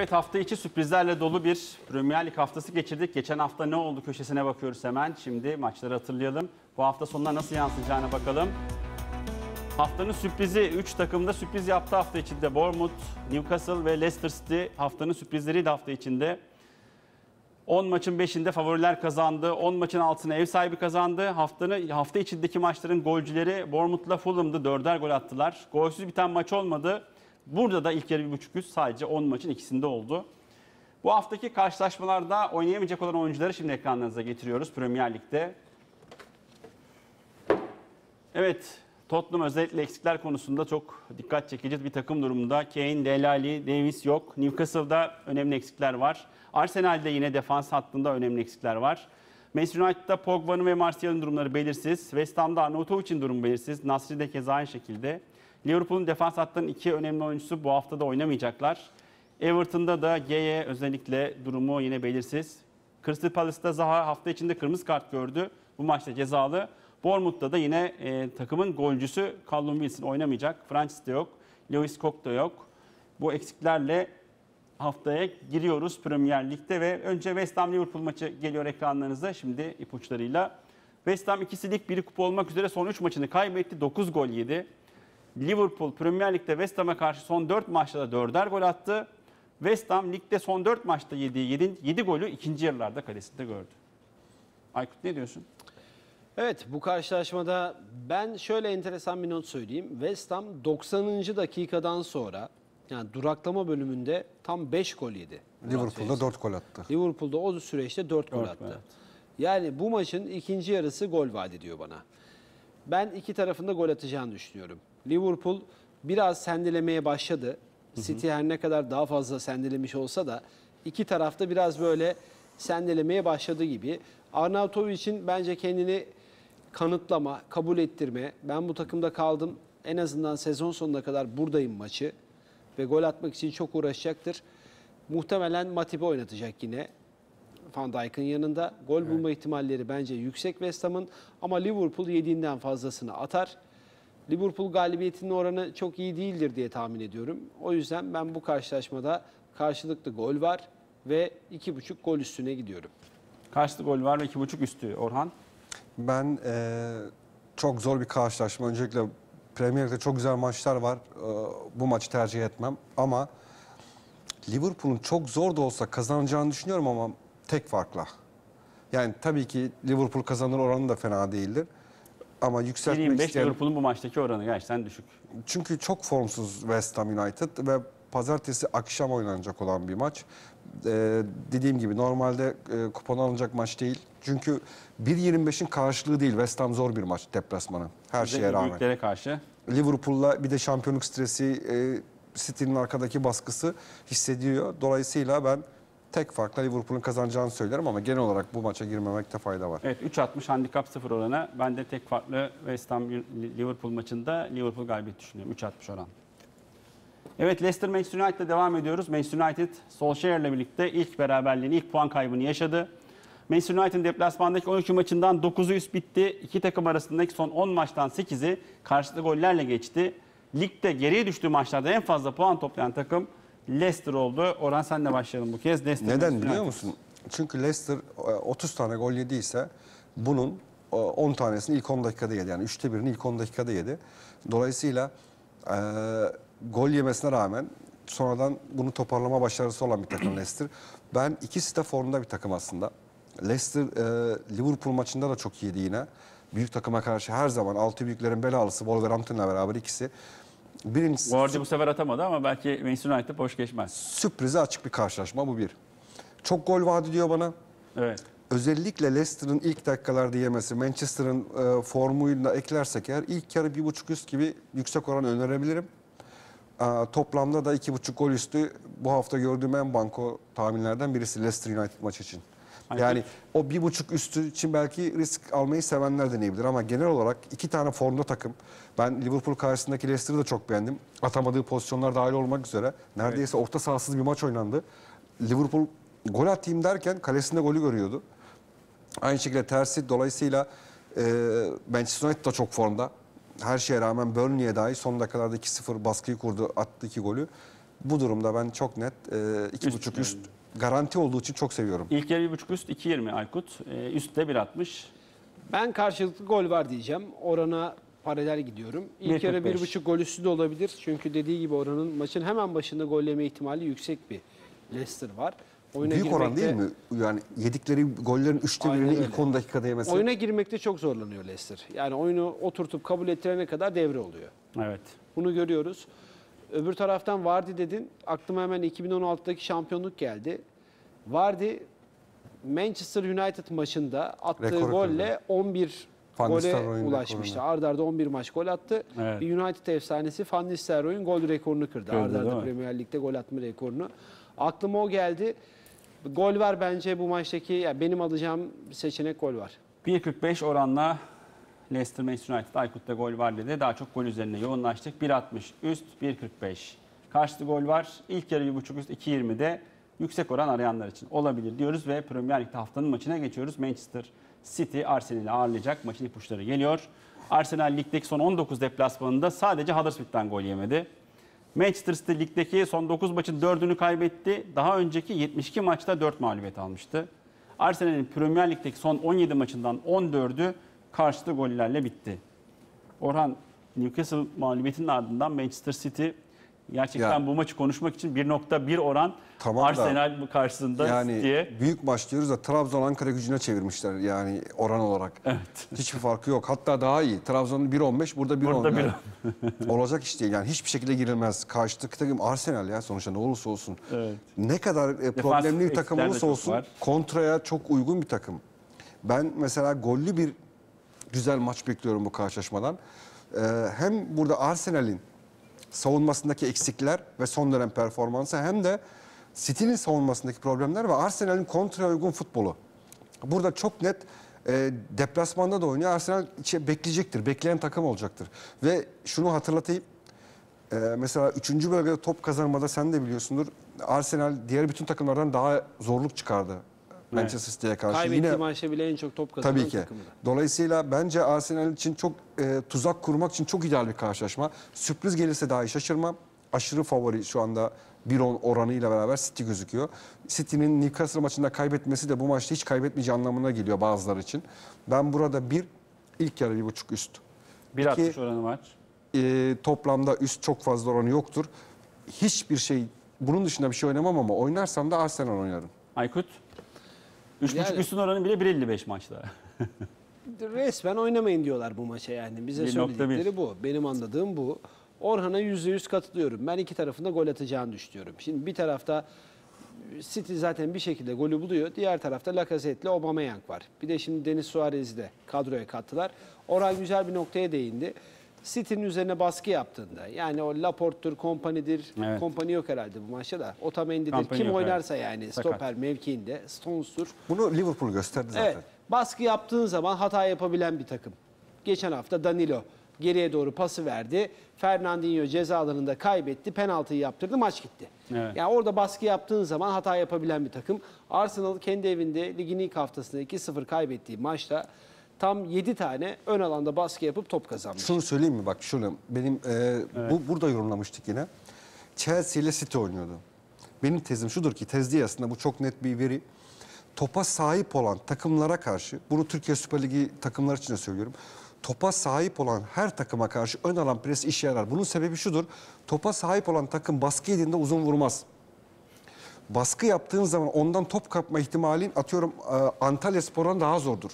Evet hafta içi sürprizlerle dolu bir Premier Lig haftası geçirdik. Geçen hafta ne oldu köşesine bakıyoruz hemen. Şimdi maçları hatırlayalım. Bu hafta sonuna nasıl yansıyacağına bakalım. Haftanın sürprizi 3 takımda sürpriz yaptı hafta içinde. Bournemouth, Newcastle ve Leicester City haftanın sürprizleriydi hafta içinde. 10 maçın 5'inde favoriler kazandı. 10 maçın altına ev sahibi kazandı. Haftanın hafta içindeki maçların golcüleri Bournemouth'la Fulham'dı. Dörder gol attılar. Golsüz biten maç olmadı. Burada da ilk yarı bir buçuk üst sadece 10 maçın ikisinde oldu. Bu haftaki karşılaşmalarda oynayamayacak olan oyuncuları şimdi ekranlarınıza getiriyoruz Premier Lig'de. Evet, Tottenham özellikle eksikler konusunda çok dikkat çekici bir takım durumunda. Kane, Delali, Davis yok. Newcastle'da önemli eksikler var. Arsenal'de yine defans hattında önemli eksikler var. Manchester United'da Pogba'nın ve Martial'ın durumları belirsiz. West Ham'da Arnautovic'in durumu belirsiz. Nasri de keza aynı şekilde. Liverpool'un defans hattının iki önemli oyuncusu bu hafta da oynamayacaklar. Everton'da da G'ye özellikle durumu yine belirsiz. Crystal Palace'da Zaha hafta içinde kırmızı kart gördü. Bu maçta cezalı. Bournemouth'ta da yine e, takımın golcüsü Callum Wilson oynamayacak. Francis de yok. Lewis Cook da yok. Bu eksiklerle haftaya giriyoruz Premier Lig'de ve önce West Ham Liverpool maçı geliyor ekranlarınıza şimdi ipuçlarıyla. West Ham ikisi lig biri kupa olmak üzere son 3 maçını kaybetti. 9 gol yedi. Liverpool Premier Lig'de West Ham'a karşı son 4 maçta da 4'er gol attı. West Ham ligde son 4 maçta yediği 7, 7 golü ikinci yarılarda kalesinde gördü. Aykut ne diyorsun? Evet bu karşılaşmada ben şöyle enteresan bir not söyleyeyim. West Ham 90. dakikadan sonra yani duraklama bölümünde tam 5 gol yedi. Liverpool'da Reis. 4 gol attı. Liverpool'da o süreçte 4 gol Dört attı. gol attı. Yani bu maçın ikinci yarısı gol vaat ediyor bana. Ben iki tarafında gol atacağını düşünüyorum. Liverpool biraz sendelemeye başladı. City her ne kadar daha fazla sendelemiş olsa da iki tarafta biraz böyle sendelemeye başladı gibi. Arnautovic'in bence kendini kanıtlama, kabul ettirme. Ben bu takımda kaldım. En azından sezon sonuna kadar buradayım maçı. Ve gol atmak için çok uğraşacaktır. Muhtemelen Matip'i oynatacak yine. Van Dijk'ın yanında. Gol bulma ihtimalleri bence yüksek West Ham'ın. Ama Liverpool yediğinden fazlasını atar. Liverpool galibiyetinin oranı çok iyi değildir diye tahmin ediyorum. O yüzden ben bu karşılaşmada karşılıklı gol var ve 2.5 gol üstüne gidiyorum. Karşılıklı gol var ve 2.5 üstü Orhan. Ben eee, çok zor bir karşılaşma. Öncelikle Premier Lig'de çok güzel maçlar var. Eee, bu maçı tercih etmem. Ama Liverpool'un çok zor da olsa kazanacağını düşünüyorum ama tek farkla. Yani tabii ki Liverpool kazanır oranı da fena değildir. Ama yükseltmek 1.25 isteyen... Liverpool'un bu maçtaki oranı gerçekten düşük. Çünkü çok formsuz West Ham United ve pazartesi akşam oynanacak olan bir maç. Ee, dediğim gibi normalde e, kupon alınacak maç değil. Çünkü 1.25'in karşılığı değil. West Ham zor bir maç deplasmanı. Her şeye Özellikle rağmen. Büyüklere karşı. Liverpool'la bir de şampiyonluk stresi, e, City'nin arkadaki baskısı hissediyor. Dolayısıyla ben tek farkla Liverpool'un kazanacağını söylerim ama genel olarak bu maça girmemekte fayda var. Evet 3.60 handikap 0 oranı. Ben de tek farklı West Ham Liverpool maçında Liverpool galibiyet düşünüyorum. 3.60 oran. Evet Leicester Manchester United'la devam ediyoruz. Manchester United Solskjaer'le birlikte ilk beraberliğini, ilk puan kaybını yaşadı. Manchester United'ın deplasmandaki 12 maçından 9'u üst bitti. İki takım arasındaki son 10 maçtan 8'i karşılıklı gollerle geçti. Ligde geriye düştüğü maçlarda en fazla puan toplayan takım Leicester oldu. Orhan senle başlayalım bu kez. Leicester Neden biliyor musun? Çünkü Leicester e, 30 tane gol yediyse bunun e, 10 tanesini ilk 10 dakikada yedi. Yani üçte birini ilk 10 dakikada yedi. Dolayısıyla e, gol yemesine rağmen sonradan bunu toparlama başarısı olan bir takım Leicester. Ben ikisi de formda bir takım aslında. Leicester e, Liverpool maçında da çok iyiydi yine. Büyük takıma karşı her zaman altı büyüklerin belalısı Wolverhampton'la beraber ikisi. Birincisi Guardi bu sefer atamadı ama belki Manchester United boş geçmez. sürprize açık bir karşılaşma bu bir. Çok gol vaat ediyor bana. Evet. Özellikle Leicester'ın ilk dakikalarda yemesi, Manchester'ın e, formuyla eklersek eğer ilk yarı bir buçuk üst gibi yüksek oran önerebilirim. Aa, toplamda da iki buçuk gol üstü bu hafta gördüğüm en banko tahminlerden birisi Leicester United maçı için. Hani Yani o bir buçuk üstü için belki risk almayı sevenler deneyebilir ama genel olarak iki tane formda takım. Ben Liverpool karşısındaki Leicester'ı da çok beğendim. Atamadığı pozisyonlar dahil olmak üzere. Neredeyse orta sahasız bir maç oynandı. Liverpool gol atayım derken kalesinde golü görüyordu. Aynı şekilde tersi dolayısıyla e, Manchester United da çok formda. Her şeye rağmen Burnley'e dahi son dakikalarda 2-0 baskıyı kurdu, attı iki golü. Bu durumda ben çok net e, iki Üst buçuk üst garanti olduğu için çok seviyorum. İlk yarı 1.5 üst 2.20 Aykut. Ee, üstte 1.60. Ben karşılıklı gol var diyeceğim. Orana paralel gidiyorum. İlk 1.45. yarı 1.5 gol üstü de olabilir. Çünkü dediği gibi oranın maçın hemen başında golleme ihtimali yüksek bir Leicester var. Oyuna Büyük oran değil mi? Yani yedikleri gollerin üçte Aynen birini öyle. ilk 10 dakikada yemesi. Oyuna girmekte çok zorlanıyor Leicester. Yani oyunu oturtup kabul ettirene kadar devre oluyor. Evet. Bunu görüyoruz. Öbür taraftan Vardy dedin. Aklıma hemen 2016'daki şampiyonluk geldi. Vardy Manchester United maçında attığı Rekoru golle kırdı. 11 Van gole ulaşmıştı. Arda arda 11 maç gol attı. Evet. Bir United efsanesi Van Nistelrooy'un gol rekorunu kırdı. Kırdı, arda arda mi? Premier Lig'de gol atma rekorunu. Aklıma o geldi. Gol var bence bu maçtaki ya benim alacağım seçenek gol var. 1.45 oranla Leicester Manchester United Aykut'ta gol var dedi. Daha çok gol üzerine yoğunlaştık. 1.60 üst 1.45. Karşıtı gol var. İlk yarı 1.5 üst 2.20'de yüksek oran arayanlar için olabilir diyoruz ve Premier Lig'de haftanın maçına geçiyoruz. Manchester City Arsenal'i ağırlayacak. Maçın ipuçları geliyor. Arsenal ligdeki son 19 deplasmanında sadece Huddersfield'dan gol yemedi. Manchester City ligdeki son 9 maçın 4'ünü kaybetti. Daha önceki 72 maçta 4 mağlubiyet almıştı. Arsenal'in Premier Lig'deki son 17 maçından 14'ü karşıtı gollerle bitti. Orhan Newcastle mağlubiyetinin ardından Manchester City gerçekten Ya. bu maçı konuşmak için 1.1 oran Tamam da- Arsenal karşısında Yani City'ye. büyük maç diyoruz da Trabzon Ankara gücüne çevirmişler yani oran olarak. Evet. Hiçbir farkı yok. Hatta daha iyi. Trabzon'un 1.15 burada 1.10. Burada yani. Olacak iş değil. Yani hiçbir şekilde girilmez. Karşıdaki takım Arsenal ya sonuçta ne olursa olsun. Evet. Ne kadar e, problemli bir takım olursa olsun var. kontraya çok uygun bir takım. Ben mesela gollü bir güzel maç bekliyorum bu karşılaşmadan. Ee, hem burada Arsenal'in savunmasındaki eksikler ve son dönem performansı hem de City'nin savunmasındaki problemler ve Arsenal'in kontraya uygun futbolu. Burada çok net e, deplasmanda da oynuyor. Arsenal içe bekleyecektir. Bekleyen takım olacaktır. Ve şunu hatırlatayım. E, mesela 3. bölgede top kazanmada sen de biliyorsundur. Arsenal diğer bütün takımlardan daha zorluk çıkardı. Manchester City'ye karşı. Kaybettiği Yine maçta bile en çok top kazanan Tabii ki. takımdı. Dolayısıyla bence Arsenal için çok e, tuzak kurmak için çok ideal bir karşılaşma. Sürpriz gelirse dahi şaşırmam. Aşırı favori şu anda 1-10 oranıyla beraber City gözüküyor. City'nin Newcastle maçında kaybetmesi de bu maçta hiç kaybetmeyeceği anlamına geliyor bazıları için. Ben burada bir ilk yarı bir buçuk üst. 1.60 İki- oranı var. E, toplamda üst çok fazla oranı yoktur. Hiçbir şey bunun dışında bir şey oynamam ama oynarsam da Arsenal oynarım. Aykut. 3.5 Yani- üstün oranı bile 1.55 maçta. Resmen oynamayın diyorlar bu maça yani. Bize 1.1. söyledikleri bu. Benim anladığım bu. Orhan'a %100 katılıyorum. Ben iki tarafında gol atacağını düşünüyorum. Şimdi bir tarafta City zaten bir şekilde golü buluyor. Diğer tarafta Lacazette'le Aubameyang var. Bir de şimdi Denis Suarez'i de kadroya kattılar. Orhan güzel bir noktaya değindi. City'nin üzerine baskı yaptığında yani o Laporte'dur, Kompany'dir. Evet. Kompany yok herhalde bu maçta da. Otamendi'dir. Kompany Kim yok, oynarsa yani Sakat. stoper mevkiinde. Stones'tur. Bunu Liverpool gösterdi zaten. Evet. Baskı yaptığın zaman hata yapabilen bir takım. Geçen hafta Danilo geriye doğru pası verdi. Fernandinho ceza alanında kaybetti. Penaltıyı yaptırdı. Maç gitti. Evet. Yani orada baskı yaptığın zaman hata yapabilen bir takım. Arsenal kendi evinde ligin ilk haftasında 2-0 kaybettiği maçta tam 7 tane ön alanda baskı yapıp top kazanmış. Şunu söyleyeyim mi? Bak şunu benim e, bu burada yorumlamıştık yine. Chelsea ile City oynuyordu. Benim tezim şudur ki tez değil aslında bu çok net bir veri. Topa sahip olan takımlara karşı, bunu Türkiye Süper Ligi takımlar için de söylüyorum. Topa sahip olan her takıma karşı ön alan pres işe yarar. Bunun sebebi şudur. Topa sahip olan takım baskı yediğinde uzun vurmaz baskı yaptığın zaman ondan top kapma ihtimalin atıyorum e, Antalya Spor'dan daha zordur.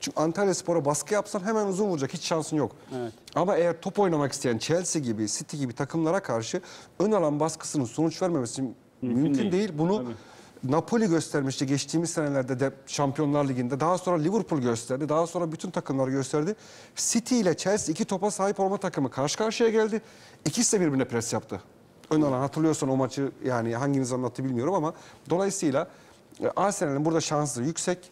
Çünkü Antalya Spor'a baskı yapsan hemen uzun vuracak. Hiç şansın yok. Evet. Ama eğer top oynamak isteyen Chelsea gibi, City gibi takımlara karşı ön alan baskısının sonuç vermemesi mümkün, değil. değil. Bunu Tabii. Napoli göstermişti geçtiğimiz senelerde de Şampiyonlar Ligi'nde. Daha sonra Liverpool gösterdi. Daha sonra bütün takımlar gösterdi. City ile Chelsea iki topa sahip olma takımı karşı karşıya geldi. İkisi de birbirine pres yaptı. Ön alan hatırlıyorsan o maçı yani hanginiz anlattı bilmiyorum ama dolayısıyla e, Arsenal'in burada şansı yüksek.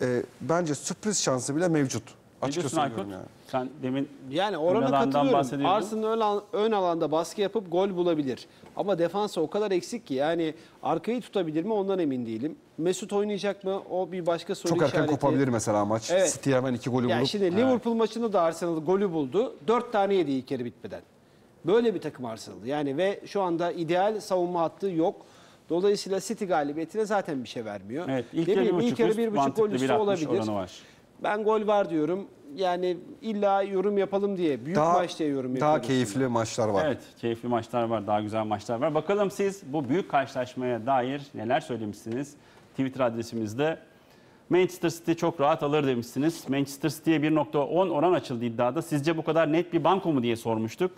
E, bence sürpriz şansı bile mevcut. Ne Açıkça söylüyorum Aykut? yani. Sen demin Yani orana alandan katılıyorum. bahsediyordun. Arsenal ön, alan- ön alanda baskı yapıp gol bulabilir. Ama defansa o kadar eksik ki yani arkayı tutabilir mi ondan emin değilim. Mesut oynayacak mı o bir başka soru Çok erken işareti. kopabilir mesela maç. Evet. City hemen iki golü Yani bulup. şimdi Liverpool maçında da Arsenal golü buldu. Dört tane yedi ilk yarı bitmeden. Böyle bir takım Arsenal. Yani ve şu anda ideal savunma hattı yok. Dolayısıyla City galibiyetine zaten bir şey vermiyor. Evet, ilk Ne bileyim, ilk buçuk yarı bir buçuk gol üstü 1.60 olabilir. var. Ben gol var diyorum. Yani illa yorum yapalım diye, büyük Daha, maç diye yorum yapıyoruz. daha keyifli maçlar var. Evet, keyifli maçlar var, daha güzel maçlar var. Bakalım siz bu büyük karşılaşmaya dair neler söylemişsiniz? Twitter adresimizde Manchester City çok rahat alır demişsiniz. Manchester City'ye 1.10 oran açıldı iddiada. Sizce bu kadar net bir banko mu diye sormuştuk.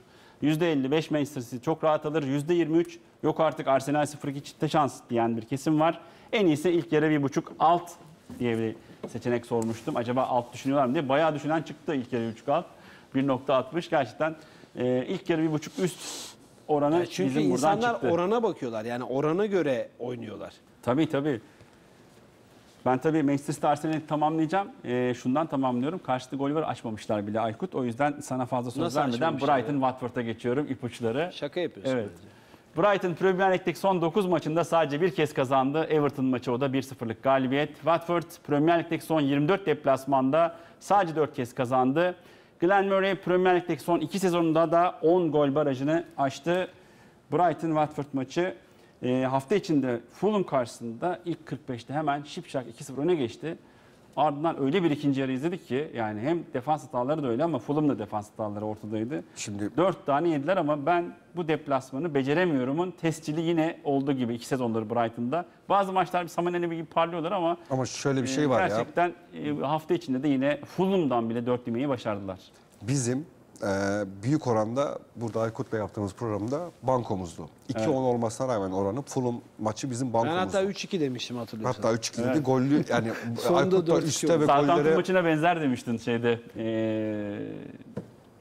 %55 Manchester City çok rahat alır. %23 yok artık Arsenal 0-2 çifte şans diyen bir kesim var. En iyisi ilk yarı 1.5 alt diye bir seçenek sormuştum. Acaba alt düşünüyorlar mı diye. Bayağı düşünen çıktı ilk yarı 1.5 alt. 1.60 gerçekten e, ilk yarı 1.5 üst oranı Ya çünkü bizim buradan insanlar çıktı. orana bakıyorlar. Yani orana göre oynuyorlar. Tabii tabii. Ben tabii Manchester City Arsenal'i tamamlayacağım. Ee, şundan tamamlıyorum. Karşıda gol var açmamışlar bile Aykut. O yüzden sana fazla söz vermeden Brighton Watford'a geçiyorum ipuçları. Şaka yapıyorsun. Evet. bence. Brighton Premier Lig'deki son 9 maçında sadece bir kez kazandı. Everton maçı o da 1-0'lık galibiyet. Watford Premier Lig'deki son 24 deplasmanda sadece 4 kez kazandı. Glenn Murray Premier Lig'deki son 2 sezonunda da 10 gol barajını aştı. Brighton Watford maçı e, hafta içinde Fulham karşısında ilk 45'te hemen şipşak 2-0 öne geçti. Ardından öyle bir ikinci yarı izledik ki yani hem defans hataları da öyle ama Fulham da defans hataları ortadaydı. Şimdi 4 tane yediler ama ben bu deplasmanı beceremiyorumun tescili yine olduğu gibi iki sezondur Brighton'da. Bazı maçlar bir Saman Enebi gibi parlıyorlar ama ama şöyle bir e, şey var ya. gerçekten e, hafta içinde de yine Fulham'dan bile 4 yemeyi başardılar. Bizim e, büyük oranda burada Aykut Bey yaptığımız programda bankomuzdu. 2-10 olmasına rağmen oranı Fulham maçı bizim Ben bankomuzdu. hatta 3-2 demiştim hatırlıyorsan. Hatta 3-2 dedi. Gollü yani Sonunda Aykut da 4-2 üstte ve Southampton golleri maçına benzer demiştin şeyde. E,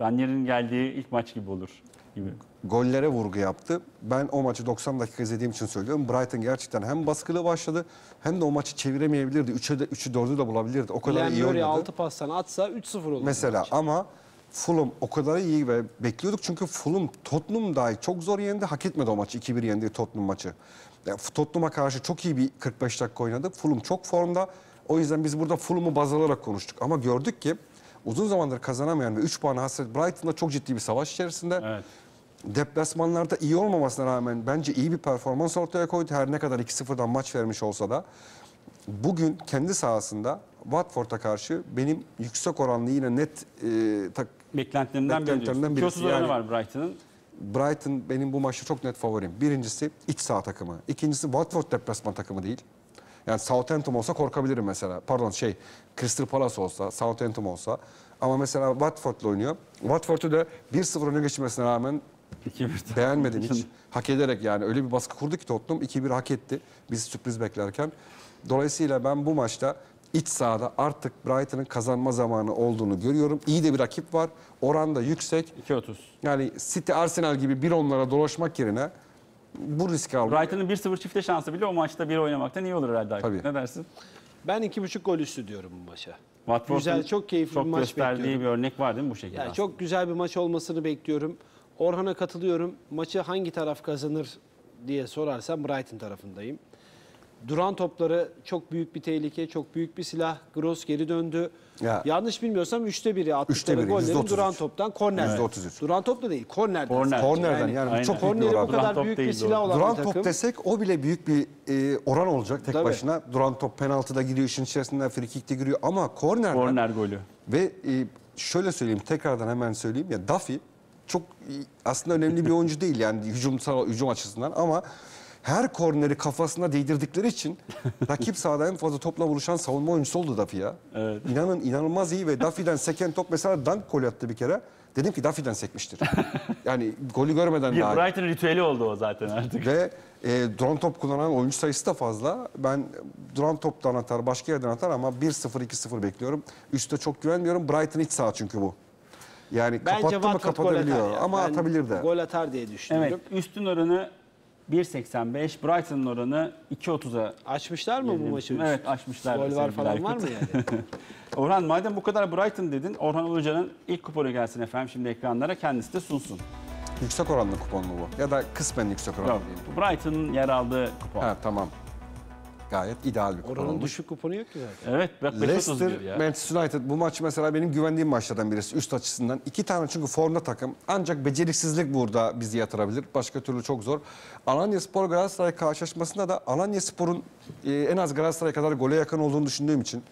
Ranieri'nin geldiği ilk maç gibi olur gibi. gollere vurgu yaptı. Ben o maçı 90 dakika izlediğim için söylüyorum. Brighton gerçekten hem baskılı başladı hem de o maçı çeviremeyebilirdi. 3'e de 3'ü 4'ü de bulabilirdi. O kadar Glenn iyi oynadı. 6 pastan atsa 3-0 olur. Mesela maç. ama Fulham o kadar iyi ve bekliyorduk çünkü Fulham Tottenham dahi çok zor yendi. Hak etmedi o maçı. 2-1 yendi Tottenham maçı. Yani Tottenham'a karşı çok iyi bir 45 dakika oynadı. Fulham çok formda. O yüzden biz burada Fulham'ı baz alarak konuştuk. Ama gördük ki uzun zamandır kazanamayan ve 3 puan hasret Brighton'da çok ciddi bir savaş içerisinde. Evet. Deplasmanlarda iyi olmamasına rağmen bence iyi bir performans ortaya koydu. Her ne kadar 2-0'dan maç vermiş olsa da. Bugün kendi sahasında Watford'a karşı benim yüksek oranlı yine net e, tak, biri. Beklentilerimden birisi. 2.30 oranı Yani- var Brighton'ın. Brighton benim bu maçta çok net favorim. Birincisi iç saha takımı. İkincisi Watford deplasman takımı değil. Yani Southampton olsa korkabilirim mesela. Pardon şey Crystal Palace olsa, Southampton olsa. Ama mesela Watford'la oynuyor. Watford'u da 1-0 öne geçmesine rağmen 2-1. beğenmedim hiç. Hak ederek yani öyle bir baskı kurdu ki Tottenham 2-1 hak etti. Biz sürpriz beklerken. Dolayısıyla ben bu maçta iç sahada artık Brighton'ın kazanma zamanı olduğunu görüyorum. İyi de bir rakip var. Oran da yüksek. 2.30. Yani City Arsenal gibi bir onlara dolaşmak yerine bu riski aldım. Brighton'ın 1-0 çifte şansı bile o maçta bir oynamaktan iyi olur herhalde. Tabii. Ne dersin? Ben 2.5 gol üstü diyorum bu maça. Watford'un Güzel, çok keyifli çok bir maç gösterdiği bekliyorum. bir örnek var değil mi bu şekilde? Yani çok güzel bir maç olmasını bekliyorum. Orhan'a katılıyorum. Maçı hangi taraf kazanır diye sorarsam Brighton tarafındayım. Duran topları çok büyük bir tehlike, çok büyük bir silah. Gross geri döndü. Ya. Yanlış bilmiyorsam üçte biri attıkları biri, gollerin %33. duran toptan kornerden. Evet. %33. Duran top da değil, kornerden. Korner. Kornerden Yani yani, aynen. çok Korneri bu. Duran kadar top büyük bir silah olan Duran bir takım. top desek o bile büyük bir e, oran olacak tek Tabii. başına. Duran top penaltıda giriyor işin içerisinde free kick'te giriyor ama kornerden Korner golü. ve e, şöyle söyleyeyim tekrardan hemen söyleyeyim ya Duffy çok e, aslında önemli bir oyuncu değil yani hücumsal hücum açısından ama her korneri kafasına değdirdikleri için rakip sahada en fazla topla buluşan savunma oyuncusu oldu Duffy ya. Evet. İnanın inanılmaz iyi ve Duffy'den seken top mesela dunk gol attı bir kere. Dedim ki Duffy'den sekmiştir. yani golü görmeden Bir daha iyi. Brighton ritüeli oldu o zaten artık. Ve e, duran top kullanan oyuncu sayısı da fazla. Ben duran toptan atar, başka yerden atar ama 1-0, 2-0 bekliyorum. Üste çok güvenmiyorum. Brighton iç saha çünkü bu. Yani Bence kapattı mı kapatabiliyor ya. ama Ben atabilir de. Gol atar diye düşünüyorum. Evet, üstün oranı 1.85, Brighton'ın oranı 2.30'a. Açmışlar mı bu maçı? Evet, açmışlar Gol var falan var Aykut. mı yani? Orhan madem bu kadar Brighton dedin, Orhan Ulucan'ın ilk kuponu gelsin efendim şimdi ekranlara kendisi de sunsun. Yüksek oranlı kupon mu bu? Ya da kısmen yüksek oranlı Yok, diyeyim. Brighton'ın yer aldığı kupon. Ha tamam. Gayet ideal bir kupon Oranın olmuş. düşük kuponu yok ki zaten. Evet bak 5.31 Leicester, ya. Manchester United bu maç mesela benim güvendiğim maçlardan birisi üst açısından. iki tane çünkü formda takım. Ancak beceriksizlik burada bizi yatırabilir. Başka türlü çok zor. Alanya Spor Galatasaray karşılaşmasında da Alanya Spor'un e, en az Galatasaray kadar gole yakın olduğunu düşündüğüm için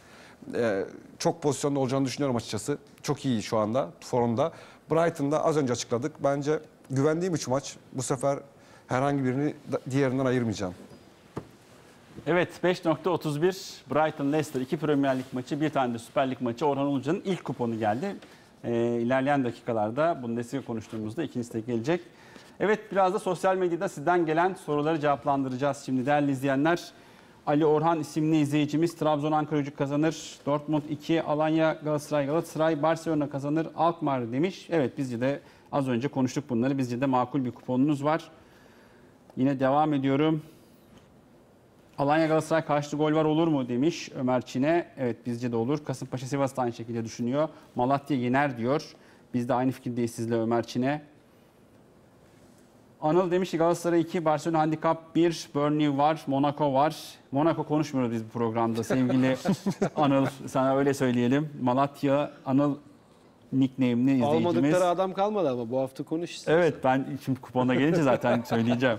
e, çok pozisyonda olacağını düşünüyorum açıkçası. Çok iyi şu anda formda. Brighton'da az önce açıkladık. Bence güvendiğim üç maç. Bu sefer herhangi birini diğerinden ayırmayacağım. Evet 5.31 Brighton Leicester iki Premier Lig maçı bir tane de Süper Lig maçı Orhan Ulucan'ın ilk kuponu geldi. Ee, ilerleyen dakikalarda Bundesliga konuştuğumuzda ikincisi de gelecek. Evet biraz da sosyal medyada sizden gelen soruları cevaplandıracağız şimdi değerli izleyenler. Ali Orhan isimli izleyicimiz Trabzon Ankara gücü kazanır. Dortmund 2, Alanya Galatasaray Galatasaray Barcelona kazanır. Alkmaar demiş. Evet bizce de az önce konuştuk bunları. Bizce de makul bir kuponunuz var. Yine devam ediyorum. Alanya Galatasaray karşıtı gol var olur mu demiş Ömer Çin'e. Evet bizce de olur. Kasımpaşa Sivas da aynı şekilde düşünüyor. Malatya yener diyor. Biz de aynı fikirdeyiz sizle Ömer Çin'e. Anıl demiş ki Galatasaray 2, Barcelona Handikap 1, Burnley var, Monaco var. Monaco konuşmuyoruz biz bu programda sevgili Anıl. Sana öyle söyleyelim. Malatya, Anıl nickname'li izleyicimiz. Almadıkları adam kalmadı ama bu hafta konuş istersen. Evet ben şimdi kupona gelince zaten söyleyeceğim.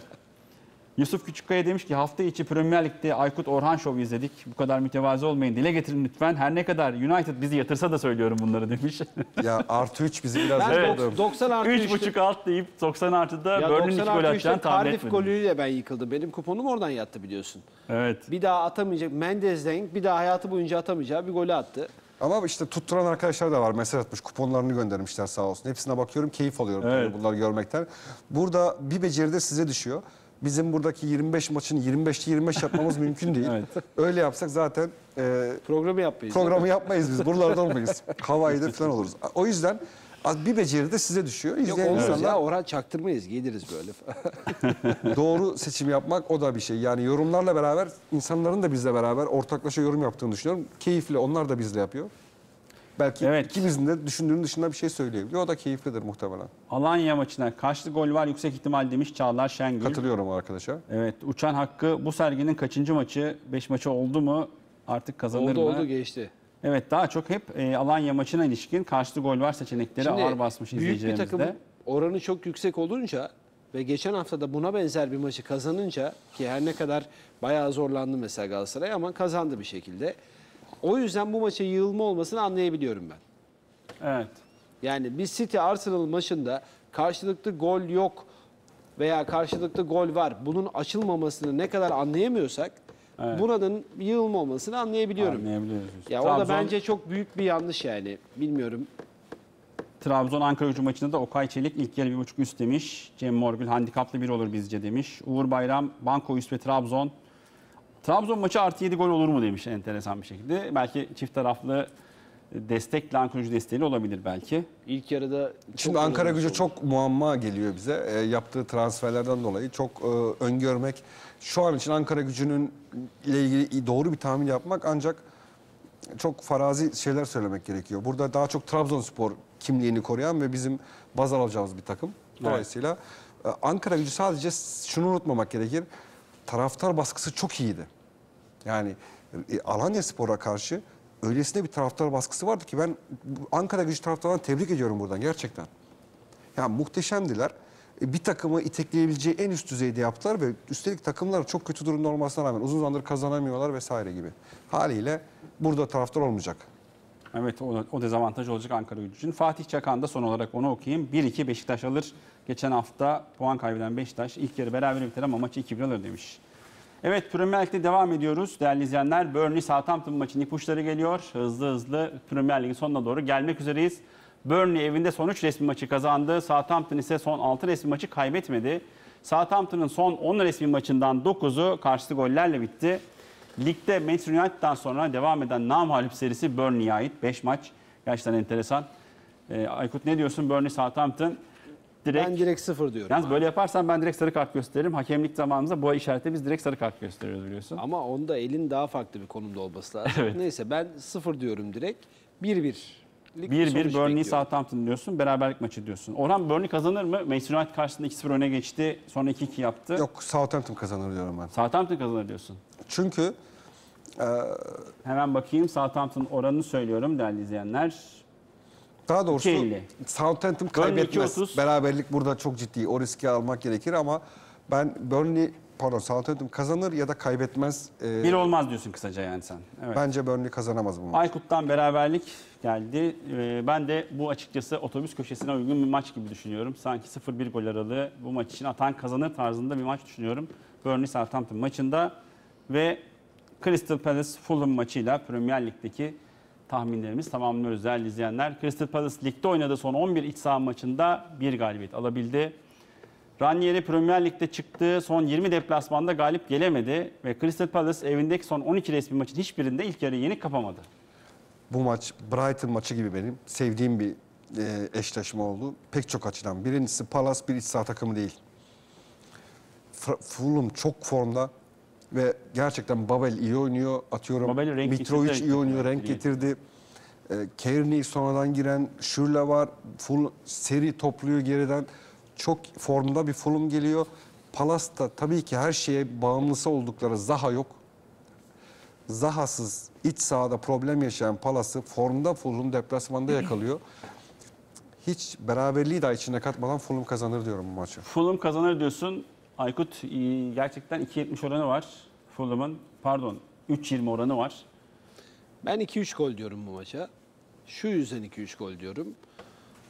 Yusuf Küçükkaya demiş ki hafta içi Premier Lig'de Aykut Orhan Show izledik. Bu kadar mütevazı olmayın. Dile getirin lütfen. Her ne kadar United bizi yatırsa da söylüyorum bunları demiş. Ya artı 3 bizi biraz Ben Evet. zorladı. 90 artı 3'tü. 3.5 alt deyip 90 artıda Ya Burnley'nin 90 2 gol artı atacağını 3'te tahmin Cardiff etmedim. golüyle ben yıkıldım. Benim kuponum oradan yattı biliyorsun. Evet. Bir daha atamayacak. Mendes Denk bir daha hayatı boyunca atamayacağı bir golü attı. Ama işte tutturan arkadaşlar da var. Mesaj atmış. Kuponlarını göndermişler sağ olsun. Hepsine bakıyorum. Keyif alıyorum Evet. bunları görmekten. Burada bir beceri de size düşüyor. Bizim buradaki 25 maçın 25'te 25 yapmamız mümkün değil. Evet. Öyle yapsak zaten e, Programı yapmayız. programı yapmayız biz. Buralarda olmayız. Hawaii'de falan oluruz. O yüzden az bir beceri de size düşüyor. Yok İzleyen olmaz insanlar ya Orhan çaktırmayız. Geliriz böyle. doğru seçim yapmak o da bir şey. Yani yorumlarla beraber insanların da bizle beraber ortaklaşa yorum yaptığını düşünüyorum. Keyifli. Onlar da bizle yapıyor. Belki Evet. ikimizin de düşündüğünün dışında bir şey söyleyebiliyor. O da keyiflidir muhtemelen. Alanya maçına karşıtı gol var yüksek ihtimal demiş Çağlar Şengül. Katılıyorum arkadaşa. Evet uçan hakkı bu serginin kaçıncı maçı? 5 maçı oldu mu? Artık kazanır oldu mı? oldu geçti. Evet daha çok hep e, Alanya maçına ilişkin karşıtı gol var seçenekleri ağır basmış büyük bir takımın oranı çok yüksek olunca ve geçen hafta da buna benzer bir maçı kazanınca ki her ne kadar bayağı zorlandı mesela Galatasaray ama kazandı bir şekilde. O yüzden bu maça yığılma olmasını anlayabiliyorum ben. Evet. Yani bir City Arsenal maçında karşılıklı gol yok veya karşılıklı gol var. Bunun açılmamasını ne kadar anlayamıyorsak Evet. buranın yığılma olmasını anlayabiliyorum. Anlayabiliyoruz. Ya o da Trabzon- bence çok büyük bir yanlış yani. Bilmiyorum. Trabzon Ankara gücü maçında da Okay Çelik ilk yarı bir buçuk üst demiş. Cem Morgül handikaplı bir olur bizce demiş. Uğur Bayram Banko üst ve Trabzon. Trabzon maçı artı 7 gol olur mu demiş enteresan bir şekilde. Belki çift taraflı destekle Ankara gücü desteğiyle olabilir belki. İlk yarıda Şimdi Ankara gücü çok muamma geliyor bize. E, yaptığı transferlerden dolayı çok e, öngörmek. Şu an için Ankara gücünün ile ilgili doğru bir tahmin yapmak ancak çok farazi şeyler söylemek gerekiyor. Burada daha çok Trabzonspor kimliğini koruyan ve bizim baz alacağımız bir takım. Dolayısıyla e, Ankara gücü sadece şunu unutmamak gerekir. Taraftar baskısı çok iyiydi. Yani e, Alanya Spor'a karşı öylesine bir taraftar baskısı vardı ki ben Ankara gücü taraftarlarını tebrik ediyorum buradan gerçekten. Yani muhteşemdiler. E, Bir takımı itekleyebileceği en üst düzeyde yaptılar ve üstelik takımlar çok kötü durumda olmasına rağmen uzun zamandır kazanamıyorlar vesaire gibi. Haliyle burada taraftar olmayacak. Evet o, o dezavantaj olacak Ankara gücü için. Fatih Çakan da son olarak onu okuyayım. 1-2 Beşiktaş alır. Geçen hafta puan kaybeden Beşiktaş ilk yarı beraber biter ama maçı 2-1 alır demiş. Evet Premier Lig'de devam ediyoruz değerli izleyenler. Burnley Southampton maçının ipuçları geliyor. Hızlı hızlı Premier Lig'in sonuna doğru gelmek üzereyiz. Burnley evinde son 3 resmi maçı kazandı. Southampton ise son 6 resmi maçı kaybetmedi. Southampton'ın son 10 resmi maçından 9'u karşıtı gollerle bitti. Ligde Manchester United'dan sonra devam eden namağlup serisi Burnley'e ait 5 maç. Gerçekten enteresan. Ee, Aykut ne diyorsun Burnley Southampton? Direkt, Ben direkt sıfır diyorum. Yalnız böyle yaparsan ben direkt sarı kart gösteririm. Hakemlik zamanımızda bu işarette biz direkt sarı kart gösteriyoruz biliyorsun. Ama onda elin daha farklı bir konumda olması lazım. Evet. Neyse ben sıfır diyorum direkt. 1-1. Lig bir 1-1 sonuç Burnley. Southampton diyorsun. Beraberlik maçı diyorsun. Orhan Burnley kazanır mı? Manchester United karşısında 2-0 öne geçti. Sonra 2-2 yaptı. Yok Southampton kazanır diyorum ben. Southampton kazanır diyorsun. Çünkü Hemen bakayım Southampton oranını söylüyorum değerli izleyenler. Daha doğrusu 2.50. Southampton kaybetmez. 2.30. Beraberlik burada çok ciddi. O riski almak gerekir ama ben Burnley pardon Southampton kazanır ya da kaybetmez. Ee, Bir olmaz diyorsun kısaca yani sen. Evet. bence Burnley kazanamaz bu maçı. Aykut'tan beraberlik geldi. Ee, Ben de bu açıkçası otobüs köşesine uygun bir maç gibi düşünüyorum. Sanki 0-1 gol aralığı bu maç için atan kazanır tarzında bir maç düşünüyorum. Burnley Southampton maçında ve Crystal Palace Fulham maçıyla Premier Lig'deki tahminlerimiz tamamlıyoruz değerli izleyenler. Crystal Palace ligde oynadığı son 11 iç saha maçında bir galibiyet alabildi. Ranieri Premier Lig'de çıktığı son 20 deplasmanda galip gelemedi ve Crystal Palace evindeki son 12 resmi maçın hiçbirinde ilk yarı yenik kapamadı. Bu maç Brighton maçı gibi benim sevdiğim bir e, eşleşme oldu. Pek çok açıdan. Birincisi Palace bir iç saha takımı değil. Fulham çok formda ve gerçekten Babel iyi oynuyor. Atıyorum Babel renk Mitrovic iyi oynuyor, renk getirdi. E, Kearney sonradan giren, Şürle var. Full seri topluyor geriden. Çok formda bir Fulham geliyor. Palace'da tabii ki her şeye bağımlısı oldukları Zaha yok. Zahasız iç sahada problem yaşayan Palas'ı formda Fulham deplasmanda yakalıyor. Hiç beraberliği daha içine katmadan Fulham kazanır diyorum bu maçı. Fulham kazanır diyorsun. Aykut e, gerçekten 2.70 oranı var. Fulham'ın pardon 3.20 oranı var. Ben 2-3 gol diyorum bu maça. Şu yüzden 2-3 gol diyorum.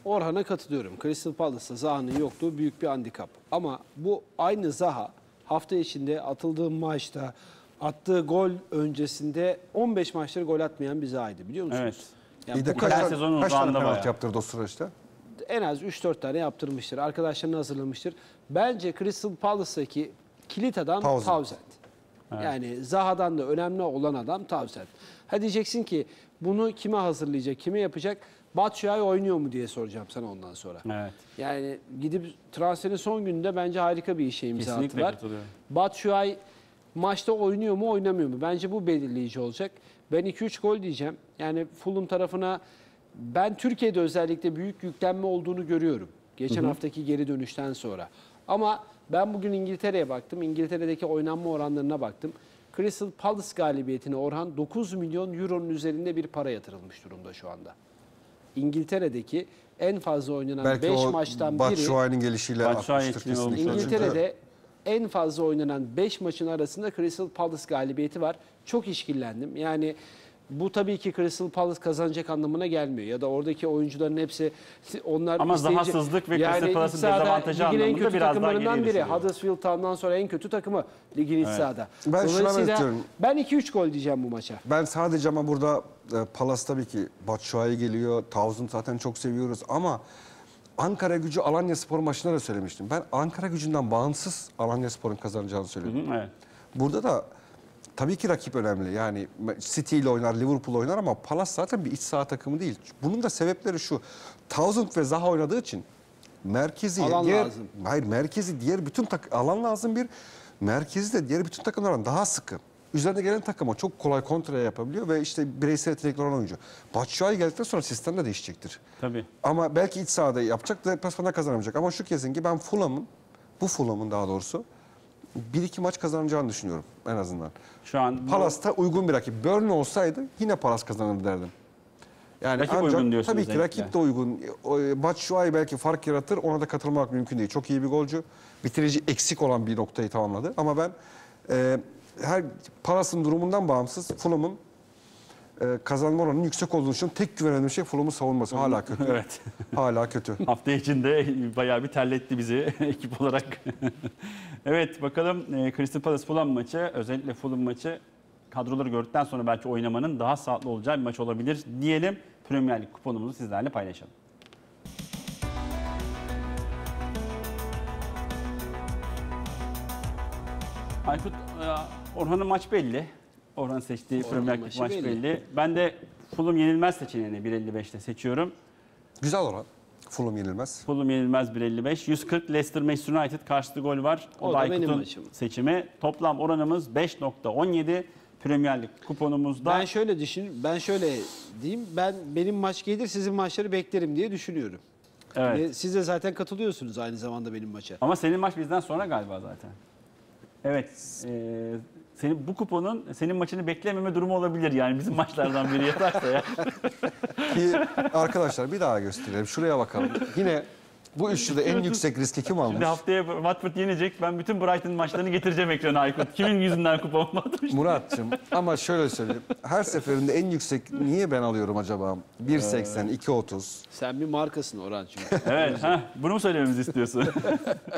Orhan'a katılıyorum. Crystal Palace'da Zaha'nın yokluğu büyük bir handikap. Ama bu aynı Zaha hafta içinde atıldığı maçta attığı gol öncesinde 15 maçları gol atmayan bir Zaha'ydı biliyor musunuz? Evet. Yani İyi de bu kaç, tane- sezonun kaç tane penaltı bayağı. yaptırdı o süreçte? En az 3-4 tane yaptırmıştır. Arkadaşlarını hazırlamıştır. Bence Crystal Palace'daki kilit adam Townsend. Townsend. Yani Zaha'dan da önemli olan adam Townsend. Ha diyeceksin ki bunu kime hazırlayacak, kime yapacak? Batshuayi oynuyor mu diye soracağım sana ondan sonra. Evet. Yani gidip transferin son gününde bence harika bir işe imza Kesinlikle attılar. Batshuayi maçta oynuyor mu oynamıyor mu? Bence bu belirleyici olacak. Ben 2-3 gol diyeceğim. Yani Fulham tarafına ben Türkiye'de özellikle büyük yüklenme olduğunu görüyorum. Geçen haftaki geri dönüşten sonra. Ama ben bugün İngiltere'ye baktım. İngiltere'deki oynanma oranlarına baktım. Crystal Palace galibiyetine Orhan 9 milyon euronun üzerinde bir para yatırılmış durumda şu anda. İngiltere'deki en fazla oynanan Belki 5 o maçtan biri Batshuayi'nin gelişiyle artmıştır kesinlikle. İngiltere'de en fazla oynanan 5 maçın arasında Crystal Palace galibiyeti var. Çok işkillendim. Yani bu tabii ki Crystal Palace kazanacak anlamına gelmiyor. Ya da oradaki oyuncuların hepsi onlar Ama isteyince- zahasızlık ve Crystal iç Palace'ın dezavantajı ligin en kötü biraz daha takımlarından geriye biri. Huddersfield Town'dan sonra en kötü takımı ligin iç sahada. Ben Dolayısıyla ben 2-3 gol diyeceğim bu maça. Ben sadece ama burada e, Palace tabii ki Batshuayi geliyor. Townsend zaten çok seviyoruz ama Ankara gücü Alanya Spor maçında da söylemiştim. Ben Ankara gücünden bağımsız Alanya Spor'un kazanacağını söylüyorum. Hı, Evet. Burada da tabii ki rakip önemli. Yani City ile oynar, Liverpool oynar ama Palace zaten bir iç saha takımı değil. Bunun da sebepleri şu. Townsend ve Zaha oynadığı için merkezi Alan diğer, lazım. Hayır merkezi diğer bütün tak alan lazım bir. Merkezi de diğer bütün takımlardan daha sıkı. Üzerine gelen takıma çok kolay kontra yapabiliyor ve işte bireysel yetenekli olan oyuncu. Batshuayi geldikten sonra sistem de değişecektir. Tabii. Ama belki iç sahada yapacak, deplasmanda kazanamayacak. Ama şu kesin ki ben Fulham'ın, bu Fulham'ın daha doğrusu bir iki maç kazanacağını düşünüyorum en azından. Şu an bu- Palace'ta uygun bir rakip. Burnley olsaydı yine Palace kazanırdı derdim. Yani Rakip ancak uygun diyorsun tabii ki rakip de uygun. O, e, Batshuayi belki fark yaratır. Ona da katılmak mümkün değil. Çok iyi bir golcü. Bitirici eksik olan bir noktayı tamamladı. Ama ben e, her Palace'ın durumundan bağımsız Fulham'ın e, kazanma oranının yüksek olduğunu düşünüyorum. Tek güvendiğim şey Fulham'ın savunması. Hala kötü. Evet. Hala kötü. Hafta içinde bayağı bir terletti bizi ekip olarak. evet bakalım e, Crystal Palace Fulham maçı özellikle Fulham maçı kadroları gördükten sonra belki oynamanın daha sağlıklı olacağı bir maç olabilir diyelim. Premier Lig kuponumuzu sizlerle paylaşalım. Aykut, e, Orhan'ın maç belli. Orhan seçtiği Premier Lig maçı maç belli. belli. Ben de Fulham yenilmez seçeneğini 1.55'te seçiyorum. Güzel oran. Fulham yenilmez. Fulham yenilmez 1.55. 140 Leicester Manchester United karşılığı gol var. O, O da da benim Aykut'un maçım. seçimi. Toplam oranımız 5.17. Premier Lig kuponumuzda. Ben şöyle düşün, ben şöyle diyeyim. Ben benim maç gelir sizin maçları beklerim diye düşünüyorum. evet. Ve siz de zaten katılıyorsunuz aynı zamanda benim maça. Ama senin maç bizden sonra galiba zaten. Evet. Senin bu kuponun senin maçını beklememe durumu olabilir yani bizim maçlardan biri yatarsa ya. Ki arkadaşlar bir daha gösterelim. Şuraya bakalım. Yine bu üçlüde en yüksek riski kim almış? Şimdi haftaya Watford yenecek. Ben bütün Brighton maçlarını getireceğim ekrana Aykut. Kimin yüzünden kupon batmış? Murat'cığım ama şöyle söyleyeyim. Her seferinde en yüksek niye ben alıyorum acaba? 1.80, 2.30. Sen bir markasın Orhan çünkü. Evet. heh, bunu mu söylememizi istiyorsun?